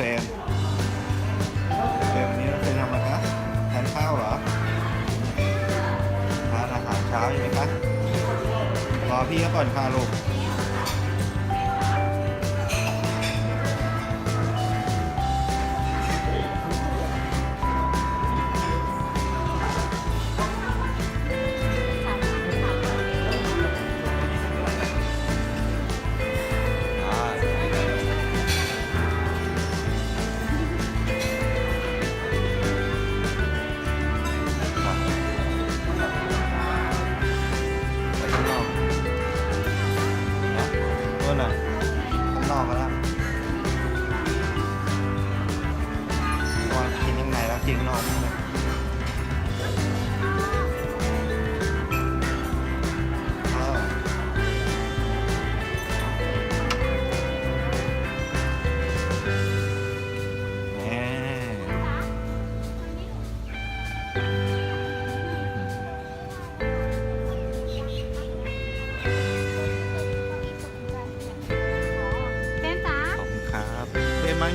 เฟรมเฟรมวันนี้เราไปทำอะไรคะทานข้าวเหรอทานอาหารเช้าใช่ไหมคะรอพี่ก่อนค่ะลูก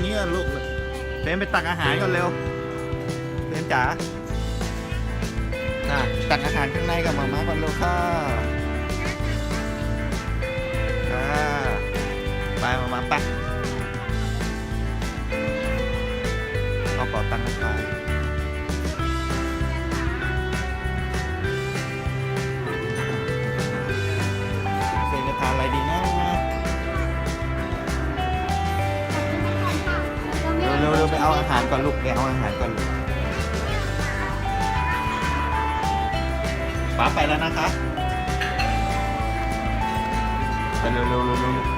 เฟรมมาเงี้ยลูกเฟรมไปตักอาหารก่อนเร็วเฟรมจ๋าน่ะตักอาหารข้างในกับมาม่าก่อนเร็วค่ะค่ะไปมาม่าไป เอาอาหารก่อนลูกไปเอาอาหารก่อนลูกป้าไปแล้วนะคะไปเร็วๆๆๆ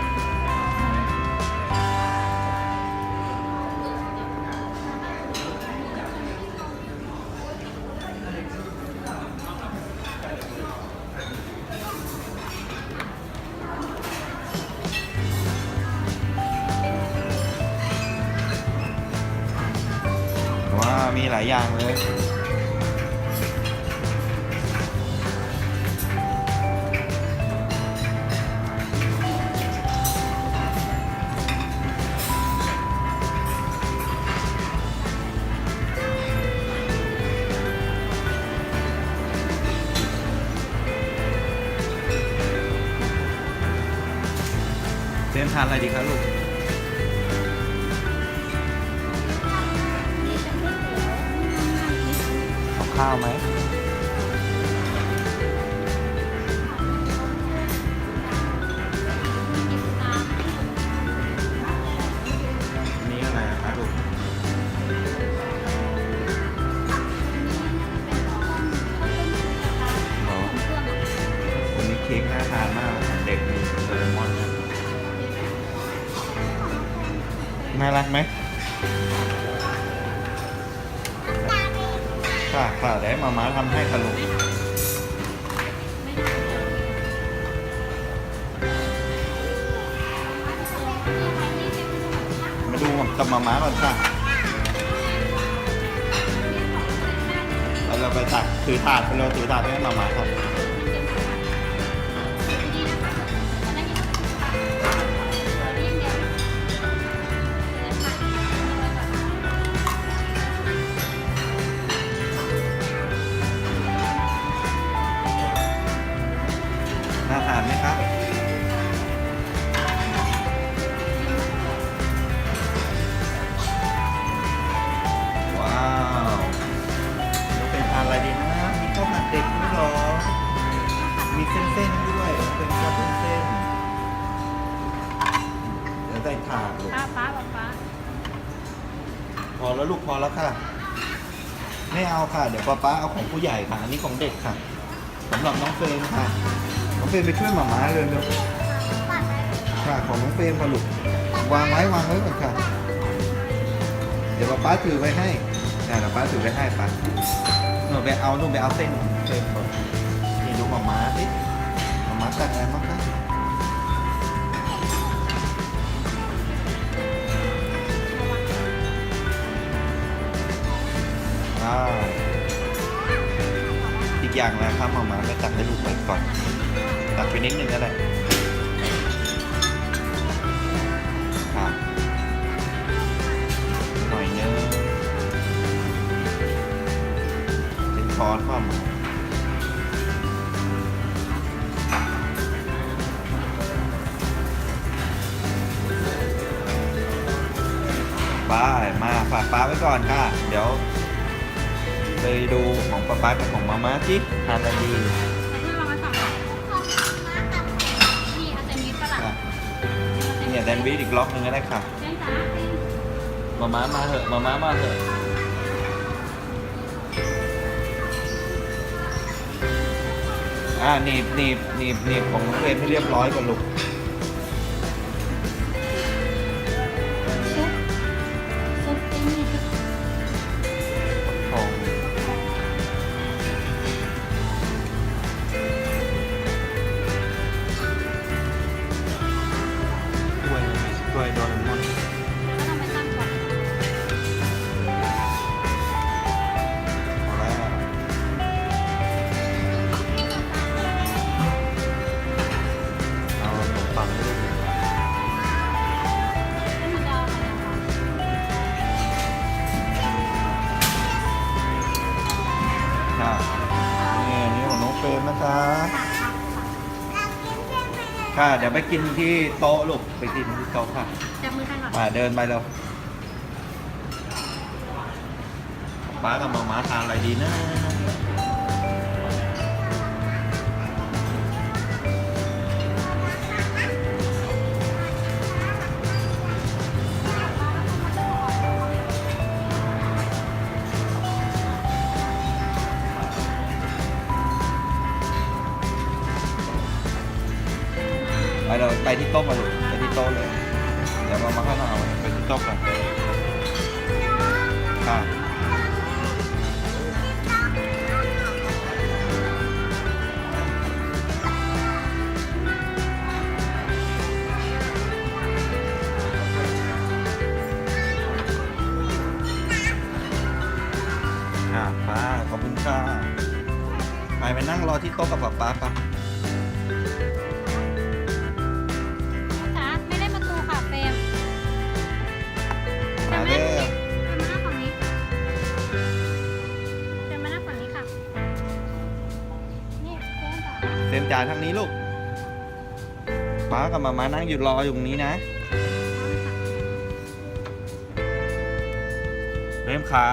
ว้ามีหลายอย่างเลยเตรียมทานอะไรดีคะลูก ข้าวไหมนี่อะไรอะคะลูกเหรอวันนี้เค้กน่าทานมากของเด็กมีโดเรมอนนะน่ารักไหม ค่ะค่ะเดี๋ยวมาม้าทำให้ค่ะลูกมาดูกับมาม้าก่อนค่ะแล้วเราไปตักถือถาดไปเราถือถาดให้มาม้าครับ พอแล้วลูกพอแล้วค่ะ ไม่เอาค่ะ เดี๋ยวป๊าป๊าเอาของผู้ใหญ่ค่ะ อันนี้ของเด็กค่ะสำหรับน้องเฟรมค่ะ น้องเฟรมไปช่วยหมาม้าเร็วเร็วค่ะ ของน้องเฟรมค่ะลูกวางไว้วางไว้ก่อนค่ะ เดี๋ยวป๊าป๊าถือไว้ให้นะเดี๋ยวป๊าถือไว้ให้ป๊าหนูไปเอาหนูไปเอาเส้นของเฟรมก่อนนี่ดูหมาม้าสิหมาม้าตัดอะไรบ้างคะ อีกอย่างนะครับหมามาก็ตักให้ลูกไปก่อน ตักไปนิดนึงก็ได้ครับหน่อยเนื้อเป็นช้อนความาป้ามาฝากป้าไว้ก่อนค่ะ เดี๋ยว ไปดูของป้าป้ากับของมาม่าที่ทานอะไรดีแต่ที่เรามาสอนนี่อาจจะมีฝรั่งอะเนี่ยแดนวีดอีกล็อกหนึ่งก็ได้ค่ะเล่นจ้าเป็นมาม้ามาเถอะมาม้ามาเถอะอ่าหนีบหนีบหนีบหนีบของน้องเฟรมให้เรียบร้อยก่อนลูก รมนะคะค่ะค่ะค่ะค่ะ เดี๋ยวไปกินที่โต๊ะลูก ไปกินที่โต๊ะค่ะจับมือกันก่อนอ่าเดินไปเร็วป้ากับมาม้าทานอะไรดีนะ เราไปที่โต๊ะมาลูกไปที่โต๊ะเลยเดี๋ยวมามาข้างหน้าเอาไปที่โต๊ะกันค่ะค่ะป้าขอบคุณค่ะไปไปนั่งรอที่โต๊ะกับป๊าป๊าปะ จ่ายทางนี้ลูกป้ากับมามานั่งอยู่รออยู่ตรงนี้นะเรมขา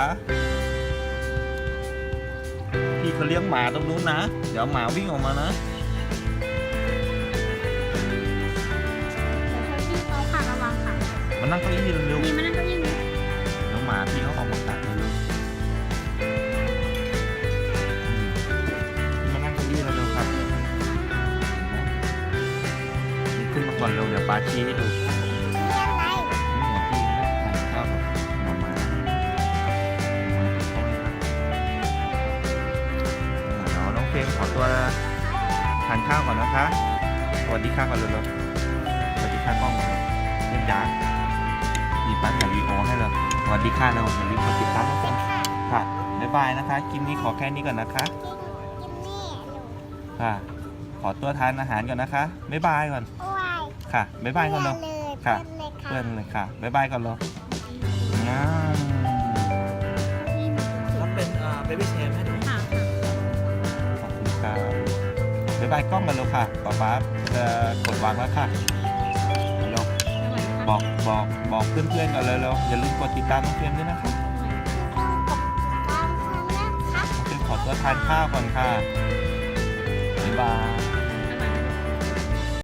พี่เขาเลี้ยงหมาตรงนู้นนะ เดี๋ยวหมาวิ่งออกมานะเดี๋ยวช่วยพี่เขาค่ะระวังค่ะมานั่งเก้าอี้เร็วนี่าชี้ให้ดูนี่นี่นะทานข้าวกับหมาม้าหมาที่เขาให้ทานเดี๋ยวน้องเฟรมขอตัวทานข้าวก่อนนะคะ สวัสดีค่ะก่อนเร็วๆสวัสดีค่ะกล้องเล่นจ้ามีปั้นกับวีโอให้เลยสวัสดีค่ะเราอย่าลืมกดติดตามนะครับค่ะ บ๊ายบายนะคะ คลิปนี้ขอแค่นี้ก่อนนะคะ ค่ะ ขอตัวทานอาหารก่อนนะคะ บ๊ายบายก่อน ค่ะบ๊ายบายก่อนเร็วค่ะเพื่อนเลยค่ะบ๊ายบายก่อนเร็วงามนี่มารับเป็นเบบี้เชนให้ดูค่ะขอบคุณครับบ๊ายบายกล้องกันเร็วค่ะป๊าป๊าจะกดวางแล้วค่ะเร็วสวัสดีค่ะบอกบอกบอกเพื่อนๆกันเลยเร็วอย่าลืมกดติดตามน้องเฟรมด้วยนะคะน้องเฟรมขอตัวทานข้าวก่อนค่ะ